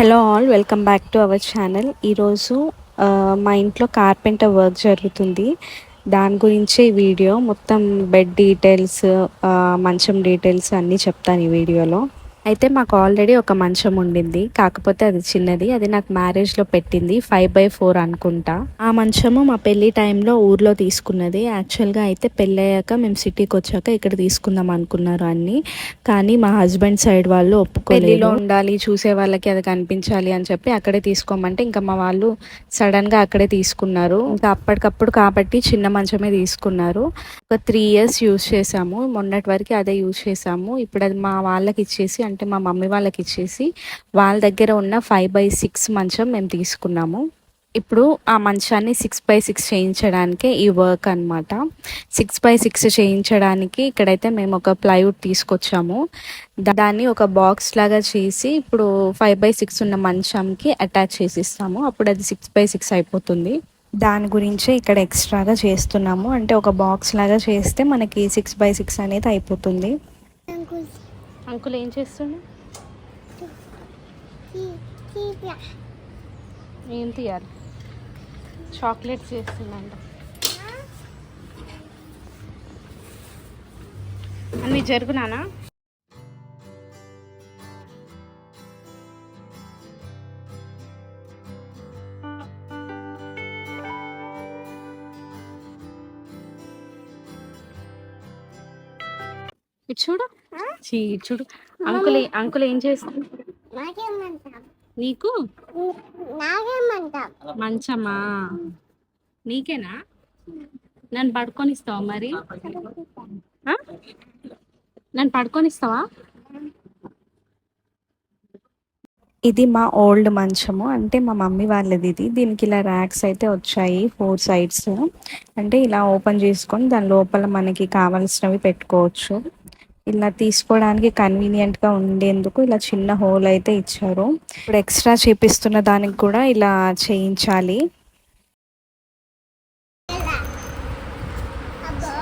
Hello all welcome back to our channel. ఈరోజు మా ఇంట్లో కార్పెంటర్ వర్క్ జరుగుతుంది. దాని గురించే ఈ వీడియో. మొత్తం బెడ్ డీటెయిల్స్ మంచం డీటెయిల్స్ అన్నీ చెప్తాను ఈ వీడియోలో. అయితే మాకు ఆల్రెడీ ఒక మంచం ఉండింది. కాకపోతే అది చిన్నది. అది నాకు మ్యారేజ్లో పెట్టింది. ఫైవ్ బై ఫోర్ అనుకుంటా. ఆ మంచము మా పెళ్ళి టైంలో ఊర్లో తీసుకున్నది. యాక్చువల్గా అయితే పెళ్ళయ్యాక మేము సిటీకి వచ్చాక ఇక్కడ తీసుకుందాం అనుకున్నారు అన్ని. కానీ మా హస్బెండ్ సైడ్ వాళ్ళు ఒప్పుకోలేదు. ఉండాలి చూసే వాళ్ళకి అది కనిపించాలి అని చెప్పి అక్కడే తీసుకోమంటే ఇంకా మా వాళ్ళు సడన్గా అక్కడే తీసుకున్నారు. ఇంకా అప్పటికప్పుడు కాబట్టి చిన్న మంచమే తీసుకున్నారు. ఒక త్రీ ఇయర్స్ యూజ్ చేసాము మొన్నటి వరకు అదే యూజ్ చేసాము ఇప్పుడు అది మా వాళ్ళకి ఇచ్చేసి అంటే మా మమ్మీ వాళ్ళకి ఇచ్చేసి వాళ్ళ దగ్గర ఉన్న ఫైవ్ బై సిక్స్ మంచం మేము తీసుకున్నాము. ఇప్పుడు ఆ మంచాన్ని సిక్స్ బై సిక్స్ చేయించడానికే ఈ వర్క్ అన్నమాట. సిక్స్ బై సిక్స్ చేయించడానికి ఇక్కడైతే మేము ఒక ప్లైవుడ్ తీసుకొచ్చాము. దాన్ని ఒక బాక్స్ లాగా చేసి ఇప్పుడు ఫైవ్ బై సిక్స్ ఉన్న మంచంకి అటాచ్ చేసి ఇస్తాము అప్పుడు అది సిక్స్ బై సిక్స్ అయిపోతుంది. దాని గురించే ఇక్కడ ఎక్స్ట్రాగా చేస్తున్నాము. అంటే ఒక బాక్స్ లాగా చేస్తే మనకి సిక్స్ బై సిక్స్ అనేది అయిపోతుంది. అంకుల్ ఏం చేస్తుండే? ఏం తీయాలి? చాక్లెట్స్ చేస్తుందంట. అన్నీ జరుగునానా? చూడు. చీ, చూడు. అంకుల్ ఏ- అంకుల్ ఏం చేస్తుంది నాకేమంటాం నీకు? నాకేమంటాం మంచమా? నీకేనా? నన్ను పడుకొని ఇస్తావా మరి? నన్ను పడుకొని ఇస్తావా ఇది మా ఓల్డ్ మంచము. అంటే మా మమ్మీ వాళ్ళది ఇది. దీనికి ఇలా ర్యాక్స్ అయితే వచ్చాయి ఫోర్ సైడ్స్. అంటే ఇలా ఓపెన్ చేసుకొని దాని లోపల మనకి కావాల్సినవి పెట్టుకోవచ్చు. ఇలా తీసుకోవడానికి కన్వీనియంట్గా ఉండేందుకు ఇలా చిన్న హోల్ అయితే ఇచ్చారు. ఇప్పుడు ఎక్స్ట్రా చేపిస్తున్న దానికి కూడా ఇలా చేయించాలి. అబ్బో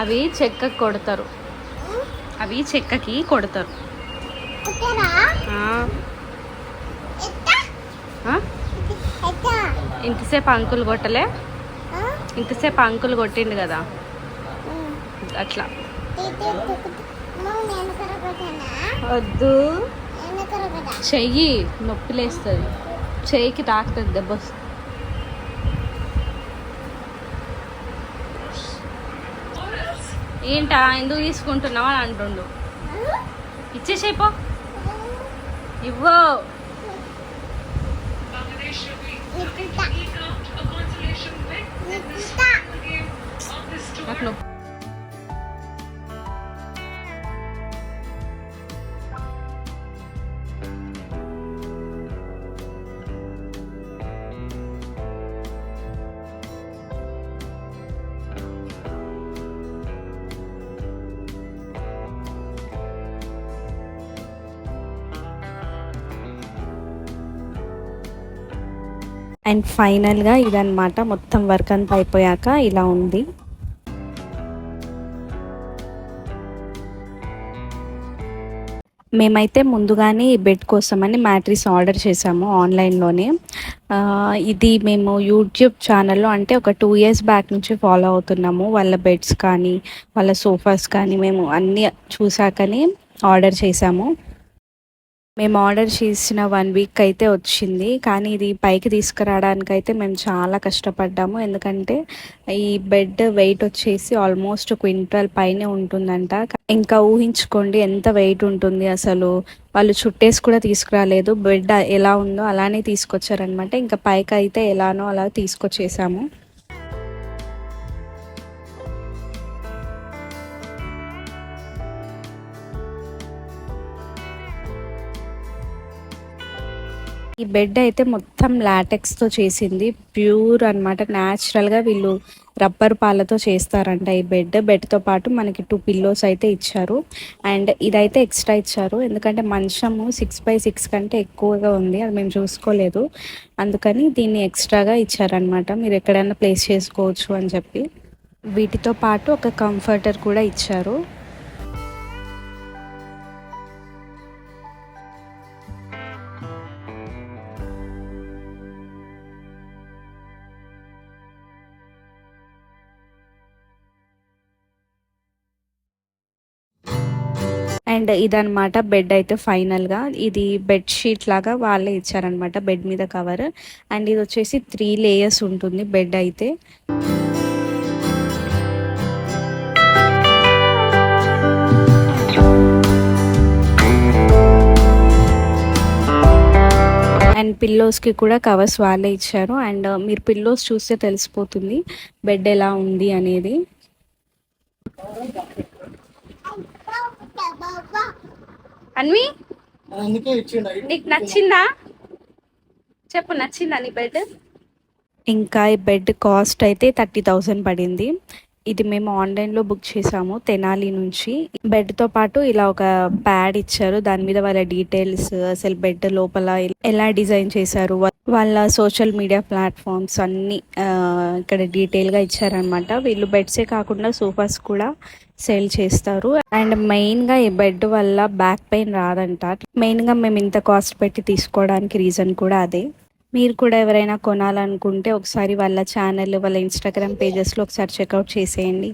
అవి చెక్కకి కొడతారు. అవి చెక్కకి కొడతారు. ఇంతసేపు అంకుల్ కొట్టలే? ఇంతసేపు అంకుల్ కొట్టిండు కదా. అట్లా. వద్దు. చెయ్యి నొప్పి లేస్తుంది చెయ్యికి తాకుతుంది దెబ్బ. ఏంటా ఎందుకు తీసుకుంటున్నావు అని అంటుండు. ఇచ్చేసేపో. ఇవ్వో. నాకు నొప్పి. అండ్ ఫైనల్గా ఇదన్నమాట. మొత్తం వర్క్ అంతా అయిపోయాక ఇలా ఉంది. మేమైతే ముందుగానే ఈ బెడ్ కోసమని మ్యాట్రిస్ ఆర్డర్ చేసాము ఆన్లైన్లోనే. ఇది మేము యూట్యూబ్ ఛానల్లో అంటే ఒక టూ ఇయర్స్ బ్యాక్ నుంచి ఫాలో అవుతున్నాము. వాళ్ళ బెడ్స్ కానీ వాళ్ళ సోఫాస్ కానీ మేము అన్నీ చూసాకనే ఆర్డర్ చేసాము మేము ఆర్డర్ చేసిన వన్ వీక్ అయితే వచ్చింది. కానీ ఇది పైకి తీసుకురావడానికి అయితే మేము చాలా కష్టపడ్డాము. ఎందుకంటే ఈ బెడ్ వెయిట్ వచ్చేసి ఆల్మోస్ట్ క్వింటల్ పైనే ఉంటుందంట. ఇంకా ఊహించుకోండి ఎంత వెయిట్ ఉంటుంది అసలు. వాళ్ళు చుట్టేసి కూడా తీసుకురాలేదు. బెడ్ ఎలా ఉందో అలానే తీసుకొచ్చారనమాట ఇంకా పైకి అయితే ఎలానో అలా తీసుకొచ్చేసాము. ఈ బెడ్ అయితే మొత్తం లాటెక్స్తో చేసింది. ప్యూర్ అనమాట న్యాచురల్గా వీళ్ళు రబ్బర్ పాలతో చేస్తారంట ఈ బెడ్ బెడ్తో పాటు మనకి టూ పిల్లోస్ అయితే ఇచ్చారు. అండ్ ఇదైతే ఎక్స్ట్రా ఇచ్చారు. ఎందుకంటే మంచము సిక్స్ బై సిక్స్ కంటే ఎక్కువగా ఉంది. అది మేము చూసుకోలేదు. అందుకని దీన్ని ఎక్స్ట్రాగా ఇచ్చారనమాట మీరు ఎక్కడైనా ప్లేస్ చేసుకోవచ్చు అని చెప్పి. వీటితో పాటు ఒక కంఫర్టర్ కూడా ఇచ్చారు. అండ్ ఇదనమాట బెడ్ అయితే ఫైనల్గా. ఇది బెడ్ షీట్ లాగా వాళ్ళే ఇచ్చారనమాట బెడ్ మీద కవర్. అండ్ ఇది వచ్చేసి త్రీ లేయర్స్ ఉంటుంది బెడ్ అయితే. అండ్ పిల్లోస్కి కూడా కవర్స్ వాళ్ళే ఇచ్చారు. అండ్ మీరు పిల్లోస్ చూస్తే తెలిసిపోతుంది బెడ్ ఎలా ఉంది అనేది. అన్వి? నీకు నచ్చిందా? చెప్పు నచ్చిందా నీ బెడ్ ఇంకా ఈ బెడ్ కాస్ట్ అయితే థర్టీ థౌజండ్ పడింది. ఇది మేము ఆన్లైన్లో బుక్ చేసాము తెనాలి నుంచి. బెడ్తో పాటు ఇలా ఒక ప్యాడ్ ఇచ్చారు. దాని మీద వాళ్ళ డీటెయిల్స్ అసలు బెడ్ లోపల ఎలా డిజైన్ చేశారు వాళ్ళ సోషల్ మీడియా ప్లాట్ఫామ్స్ అన్నీ ఇక్కడ డీటెయిల్గా ఇచ్చారనమాట వీళ్ళు బెడ్సే కాకుండా సోఫాస్ కూడా సేల్ చేస్తారు. అండ్ మెయిన్గా ఈ బెడ్ వల్ల బ్యాక్ పెయిన్ రాదంట. మెయిన్గా మేము ఇంత కాస్ట్ పెట్టి తీసుకోవడానికి రీజన్ కూడా అదే. మీరు కూడా ఎవరైనా కొనాలనుకుంటే ఒకసారి వాళ్ళ ఛానల్ వాళ్ళ ఇన్స్టాగ్రామ్ పేజెస్లో ఒకసారి చెక్అవుట్ చేసేయండి.